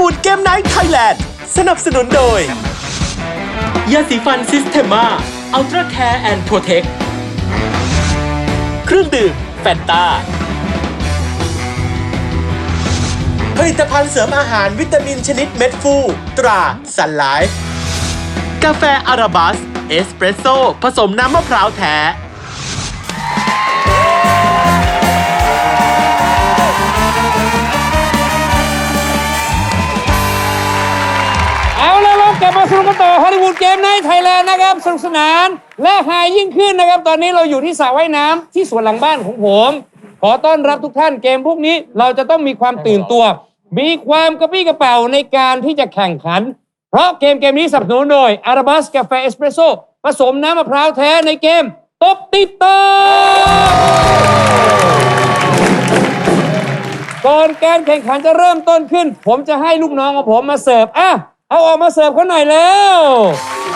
วูดเกมไนท์ไทยแลนด์สนับสนุนโดย ยาสีฟันซิสเทมาอัลตร้าแคร์แอนด์โปรเทคเครื่องดื่มแฟนตาผลิตภัณฑ์เสริมอาหารวิตามินชนิดเม็ดฟู ตราสันไลฟ์กาแฟอาราบัส เอสเปรสโซ่ผสมน้ำมะพร้าวแท้ กลับมาสนุกกันต่อฮอลลีวูดเกมในไทยแลนด์นะครับสนุกสนานและหายยิ่งขึ้นนะครับ ตอนนี้เราอยู่ที่สระว่ายน้ำที่สวนหลังบ้านของผม ขอต้อนรับทุกท่านเกมพวกนี้เราจะต้องมีความตื่นตัว มีความกระปี้กระเป๋าในการที่จะแข่งขัน เพราะเกมเกมนี้สนับสนุนโดยอาราบัสกาแฟเอสเปรสโซ่ผสมน้ำมะพร้าวแท้ในเกมตบติดตา ก่อนการแข่งขันจะเริ่มต้นขึ้น ผมจะให้ลูกน้องของผมมาเสิร์ฟอะ เอาออกมาเสิร์ฟเขาหน่อยแล้ว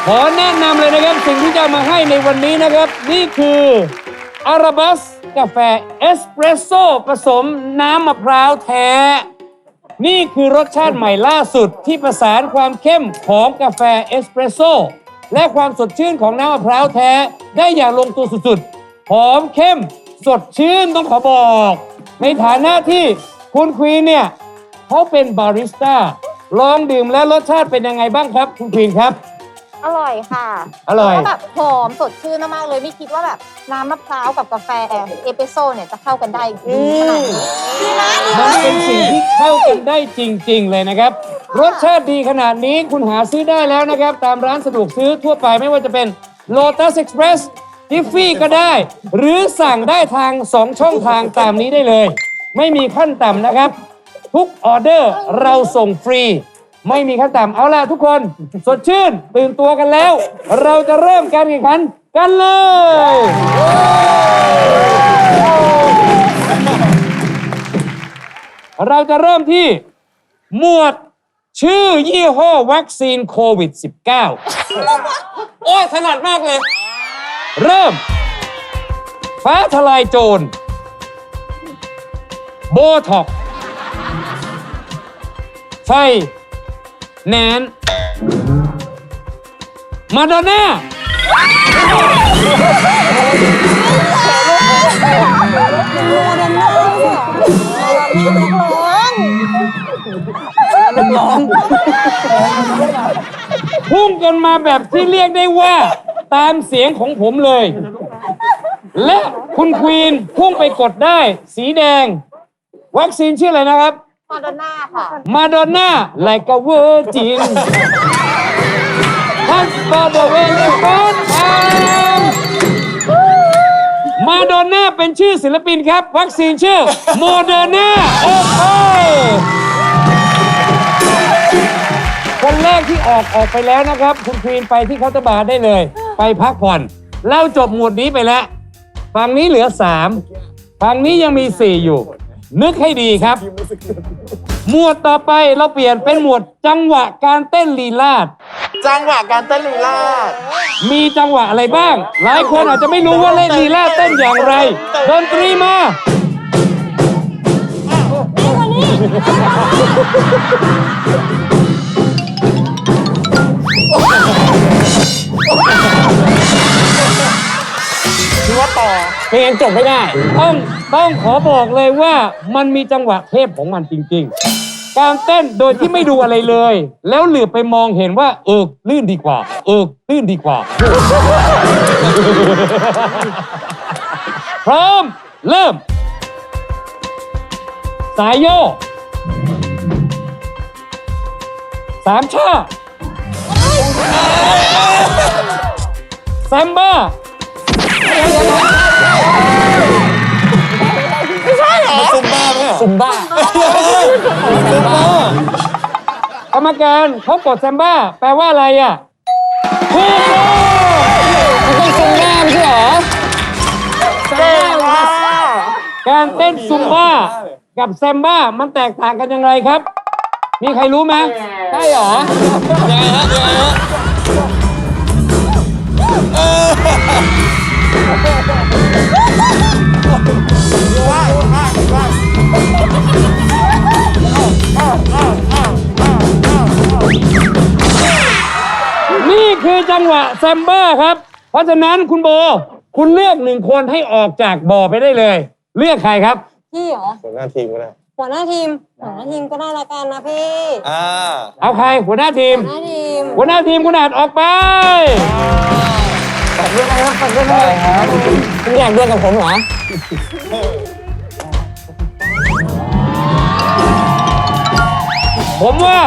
ขอแนะนำเลยนะครับสิ่งที่จะเอามาให้ในวันนี้นะครับ นี่คืออาราบัสกาแฟเอสเปรสโซ่ผสมน้ำมะพร้าวแท้ นี่คือรสชาติใหม่ล่าสุดที่ประสานความเข้มของกาแฟเอสเปรสโซ่และความสดชื่นของน้ำมะพร้าวแท้ ได้อย่างลงตัวสุดๆ หอมเข้มสดชื่นต้องขอบอก ในฐานะที่คุณควีนเนี่ยเขาเป็นบาริสต้า ลองดื่มแล้วรสชาติเป็นยังไงบ้างครับ คุณควีนครับ อร่อยค่ะอร่อย แล้วก็แบบหอมสดชื่นมากๆเลยไม่คิดว่าแบบน้ำมะพร้าวกับกาแฟเอสเปรสโซ่เนี่ยจะเข้ากันได้ดีขนาดนี้ดีนะดีมันนะเป็นสิ่งที่เข้ากันได้จริง ๆ เลยนะครับ รสชาติดีขนาดนี้คุณหาซื้อได้แล้วนะครับ ตามร้านสะดวกซื้อทั่วไปไม่ว่าจะเป็น Lotus Express จิฟฟี่ก็ได้ หรือสั่งได้ทาง 2 ช่องทางตามนี้ได้เลย ไม่มีขั้นต่ำนะครับ ทุกออเดอร์เราส่งฟรี ไม่มีขั้นต่ำเอาล่ะทุกคน สดชื่น ตื่นตัวกันแล้ว เราจะเริ่มการแข่งขันกันเลย เราจะเริ่มที่หมวดชื่อยี่ห้อวัคซีนโควิด -19 โอ้ยถนัดมากเลย เริ่ม ฟ้าทลายโจร โบท็อกซ์ ไฟแนนมาดอนน่าพุ่งกันมาแบบที่เรียกได้ว่าตามเสียงของผมเลย และคุณควีนพุ่งไปกดได้ สีแดง วัคซีนชื่ออะไรนะครับ มาโดน่าค่ะ มาดอนน่า like a virgin Hunt for the very first time มาดอนน่าเป็นชื่อศิลปินครับ วัคซีนชื่อโมเดอร์นาโอ้โหคนแรกที่ออกออกไปแล้วนะครับ คุณควีนไปที่เคาน์เตอร์บาร์ได้เลย ไปพักผ่อนเราจบหมวดนี้ไปแล้ว ฝั่งนี้เหลือ 3 ฝั่งนี้ยังมี 4 อยู่ นึกให้ดีครับ หมวดต่อไปเราเปลี่ยนเป็นหมวดจังหวะการเต้นลีลาด จังหวะการเต้นลีลาดมีจังหวะอะไรบ้าง หลายคนอาจจะไม่รู้ว่าเล่นลีลาดเต้นอย่างไรดนตรีมา เพลงจบไม่ได้ ต้องต้องขอบอกเลยว่ามันมีจังหวะเทพของมันจริง ๆ การเต้นโดยที่ไม่ดูอะไรเลย แล้วเหลือบไปมองเห็นว่า เออลื่นดีกว่า เออลื่นดีกว่า พร้อม เริ่ม สายโยกสามชาแซมบ้า ซุมบ้าไหมซุมบ้ากรรมการเขากดแซมบ้า แปลว่าอะไรอะถูกต้องมันเป็นซุมบ้าไม่ใช่เหรอเก่งว่ะการเต้นซุมบ้ากับแซมบ้ามันแตกต่างกันยังไงครับ มีใครรู้ไหมใช่เหรอยังไงฮะยังไงฮะ นี่คือจังหวะแซมเบอร์ครับ เพราะฉะนั้นคุณโบ คุณเลือกหนึ่งคนให้ออกจากบ่อไปได้เลย เลือกใครครับ พี่เหรอ หัวหน้าทีมก็ได้ หัวหน้าทีม หัวหน้าทีมก็ได้ละกันนะพี่ อ่า เอาใครหัวหน้าทีม หัวหน้าทีม หัวหน้าทีมคุณอาจออกไป คุณอยากเรียนกับผมเหรอผมว่า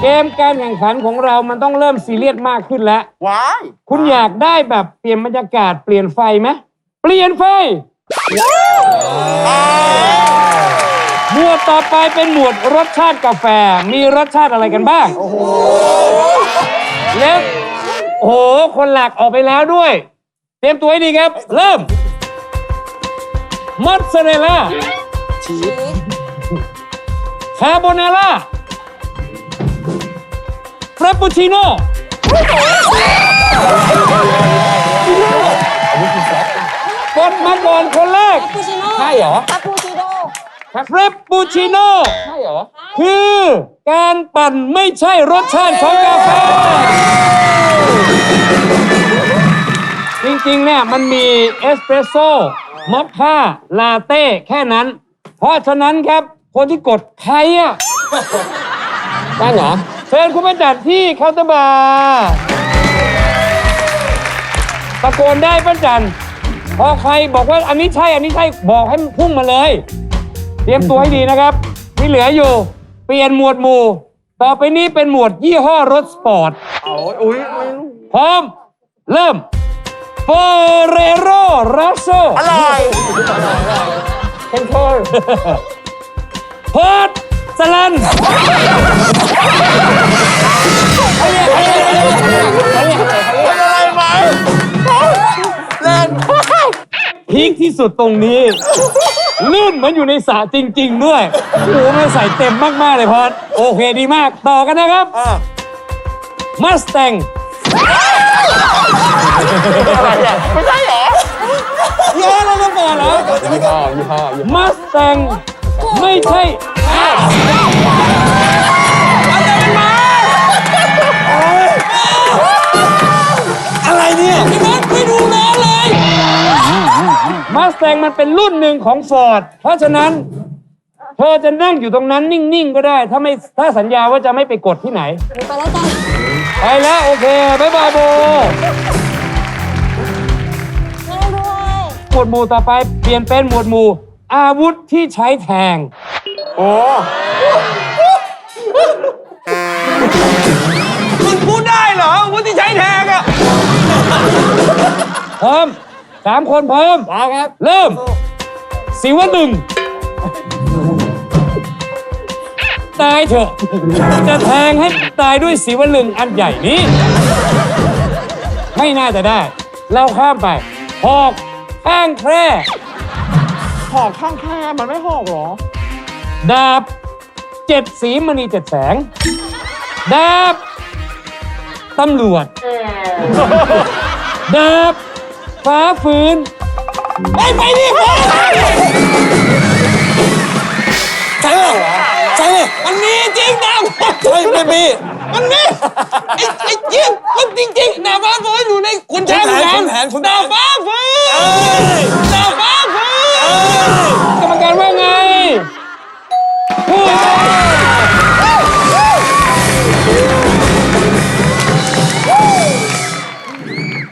เกมการแข่งขันของเรามันต้องเริ่มซีเรียสมากขึ้นแล้วว้ายคุณอยากได้แบบเปลี่ยนบรรยากาศเปลี่ยนไฟไหมเปลี่ยนไฟหมวดต่อไปเป็นหมวดรสชาติกาแฟ มีรสชาติอะไรกันบ้างโอ้โหแล้ว โอ้โห คนหลักออกไปแล้วด้วย เตรียมตัวให้ดีครับ เริ่ม มอสซาเรลล่า ชีสคาโบนาร่าฟรปปูชิโน่กดมาก่อนคนแรก คาปูชิโน่ใช่เหรอ คาปูชิโน่ ฟรปปูชิโน่ ใช่เหรอ คือ การปั่นไม่ใช่รสชาติของกาแฟ จริงๆ เนี่ยมันมีเอสเปรสโซ่มอคค่า ลาเต้ แค่นั้น เพราะฉะนั้นครับ คนที่กดใครอะได้เหรอ เชิญคุณมาจัดที่เคาน์เตอร์บาร์ตะโกนได้ป้าจันพอใครบอกว่าอันนี้ใช่อันนี้ใช่บอกให้มันพุ่งมาเลย เตรียมตัวให้ดีนะครับ ที่เหลืออยู่ ปลี่ยนหมวดหมู่ ต่อไปนี้เป็นหมวดยี่ห้อรถสปอร์ตเอาอุ้ยไม่รู้พร้อม เริ่มเฟเรโรรัสโซอร่อยเคนโคลพอดสลันเขาเรียกเขาเรียกเขาเรียกเขาเรียกเป็นอะไรไหมเล่นพีคที่สุดตรงนี้ ลื่นเหมือนอยู่ในสระจริง ๆ ด้วยโอ้โหไม่ใส่เต็มมาก ๆ เลยพอดโอเคดีมาก ต่อกันนะครับอะมัสแตงอะไรอะไม่ใช่เหรอยี่ห้อเราต้องก่อนเหรอยี่ห้อยี่ห้อยี่ห้อมัสแตงไม่ใช่ สแตงมันเป็นรุ่นหนึ่งของฟอร์ดเพราะฉะนั้น เธอจะนั่งอยู่ตรงนั้นนิ่ง ๆ ก็ได้ ถ้าไม่ถ้าสัญญาว่าจะไม่ไปกดที่ไหน หนูไปแล้วจ้ะไปแล้ว โอเค บ๊ายบายโบไม่ได้ด้วย หมวดหมู่ต่อไปเปลี่ยนเป็นหมวดหมู่ อาวุธที่ใช้แทง โอ้คุณพูดได้เหรออาวุธที่ใช้แทงอะพร้อม สามคนพร้อม พร้อมครับ เริ่มสิวะหนึ่งตายเถอะ จะแทงให้ตายด้วยสีวลึงอันใหญ่นี้ ไม่น่าจะได้ เราข้ามไป หอกข้างแคร่หอกข้างแค่มันไม่หอกเหรอ ดาบเจ็ดสีมณีเจ็ดแสง ดาบตำรวจ ดาบ ฟ้าฝืนไปไปดิไปใช่เหรอใช่เลยมันมีจริงดาบใช่ไม่มีมันมีไอ้ไอ้จริงมันจริงๆดาบฟ้าฝืนอยู่ในขุนช้างขุนแผนขุขุนแผนขุนแผน ดาบฟ้าฝืนดาบฟ้าฝืนกรรมการว่าไงพูด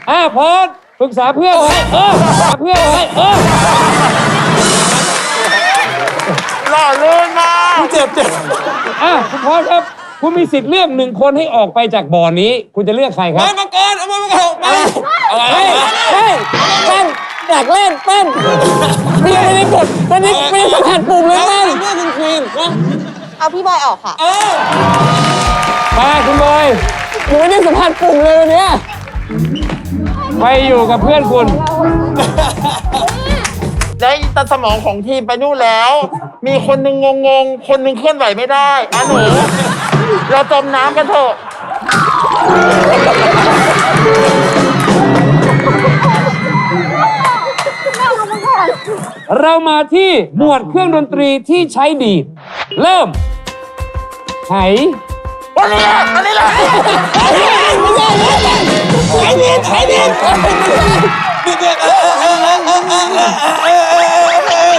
อะพอด ปรึกษาเพื่อนไว้เออปรึกษาเพื่อนไว้เออหล่อลื่นมากเจ็บเจ็บอะคุณพอดครับ คุณมีสิทธิ์เลือกหนึ่งคนให้ออกไปจากบ่อนี้ คุณจะเลือกใครครับมาก่อนเอามาก่อนมาเฮ้ยเฮ้ยเต้นอยากเล่นเต้นพี่ไม่ได้กดไม่ได้ไม่ได้สัมผัสปุ่มเลยเต้นเพื่อนคุณควีนเอาพี่บอยออกค่ะไปคุณบอยหนูไม่ได้สัมผัสปุ่มเลยวันเนี้ย ไปอยู่กับเพื่อนคุณได้ตัดสมองของทีมไปนู่นแล้ว มีคนหนึ่งงงๆ คนหนึ่งเคลื่อนไหวไม่ได้อะหนูเราจมน้ำกันเถอะเรามาที่หมวดเครื่องดนตรีที่ใช้ดีดเริ่มไหอันนี้แหละอันนี้แหละ นี่ไอ้นี่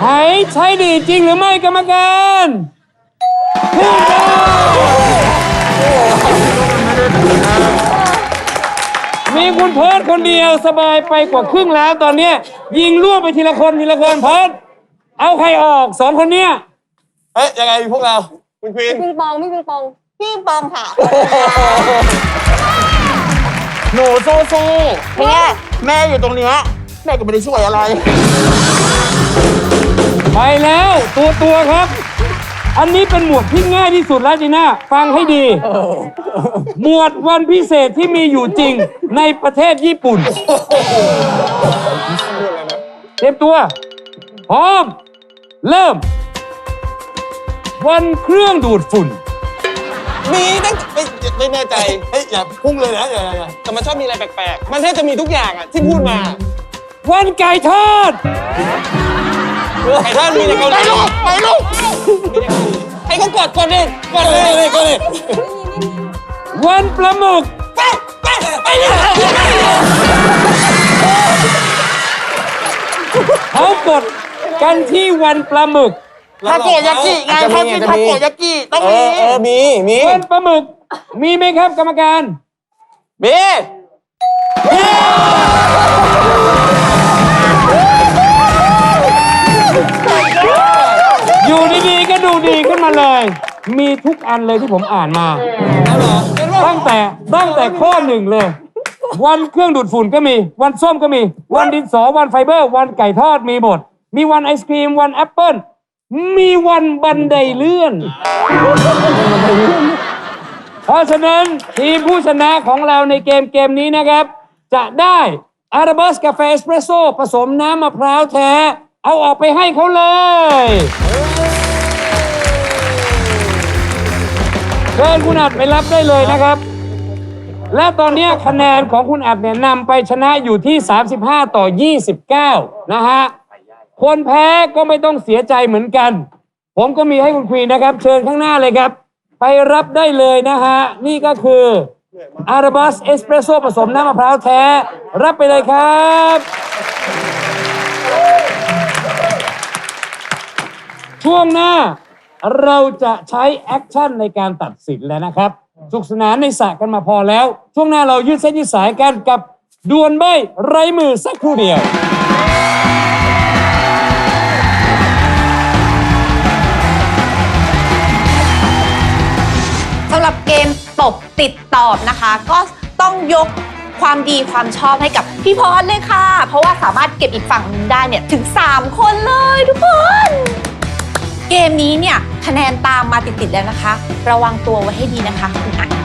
ไหใช้ดีจริงหรือไม่กรรมการถูกต้องมีคุณเพิร์ดคนเดียวสบายไปกว่าครึ่งแล้วตอนเนี้ย ยิงล่วงไปทีละคนทีละคนเพิร์ดเอาใครออกสองคนเนี้ยเฮ้ยยังไงพวกเรา คุณควีน ปิงปองไม่ปิงปอง พี่ปองค่ะ หนูสู้สู้เพราะว่าแม่อยู่ตรงเนี้ยแม่ก็ไม่ได้ช่วยอะไร ไปแล้วตัวตัวครับ อันนี้เป็นหมวดที่ง่ายที่สุดแล้วจีน่าฟังให้ดี หมวดวันพิเศษที่มีอยู่จริงในประเทศญี่ปุ่นเตรียมตัวพร้อม เริ่ม วันเครื่องดูดฝุ่น มีตั้งไม่ไม่แน่ใจเฮ้ยอย่าพุ่งเลยนะอย่าอย่าอย่าแต่มันชอบมีอะไรแปลกๆ มันแทบจะมีทุกอย่างอะที่พูดมาวันไก่ทอดไอ้ท่านมีในเกาหลีไปลูกไปลูกให้เขากดกดดิกดเลยเลยกดเลยวันปลาหมึกไปไปไปเลยเขากดกันที่วันปลาหมึก ทาโกยากิไงเขากินทาโกยากิต้องเอมีอเออมีมีวันปลาหมึกมีไหมครับกรรมการ มีอยู่ดีๆก็ดูดีขึ้นมาเลย มีทุกอันเลยที่ผมอ่านมา ตั้งแต่ตั้งแต่ข้อหนึ่งเลย วันเครื่องดูดฝุ่นก็มี วันส้มก็มี วันดินสอวันไฟเบอร์ วันไก่ทอดมีหมด มีวันไอศครีมวันแอปเปิล มีวันบันไดเลื่อน เพราะฉะนั้นทีมผู้ชนะของเราในเกมเกมนี้นะครับ จะได้อาราบัสกาแฟเอสเปรสโซ่ผสมน้ำมะพร้าวแท้ เอาออกไปให้เขาเลย เชิญคุณอัดไปรับได้เลยนะครับ และตอนนี้คะแนนของคุณอัดเนี่ยนำไปชนะอยู่ที่ 35 ต่อ 29 นะฮะ คนแพ้ก็ไม่ต้องเสียใจเหมือนกัน ผมก็มีให้คุณควีนนะครับ เชิญข้างหน้าเลยครับ ไปรับได้เลยนะฮะ นี่ก็คืออาราบัสเอสเปรสโซ่ผสมน้ำมะพร้าวแท้ รับไปเลยครับ ช่วงหน้าเราจะใช้แอคชั่นในการตัดสินแล้วนะครับ สุขสนานในสระกันมาพอแล้ว ช่วงหน้าเรายืดเส้นยืดสายกันกับดวลใบไร้มือสักครู่เดียว สำหรับเกมตบติดตอบนะคะ ก็ต้องยกความดีความชอบให้กับพี่พรเลยค่ะ เพราะว่าสามารถเก็บอีกฝั่งหนึงได้เนี่ยถึง 3 คนเลยทุกคน เกมนี้เนี่ยคะแนนตามมาติดๆแล้วนะคะ ระวังตัวไว้ให้ดีนะคะคุณอัน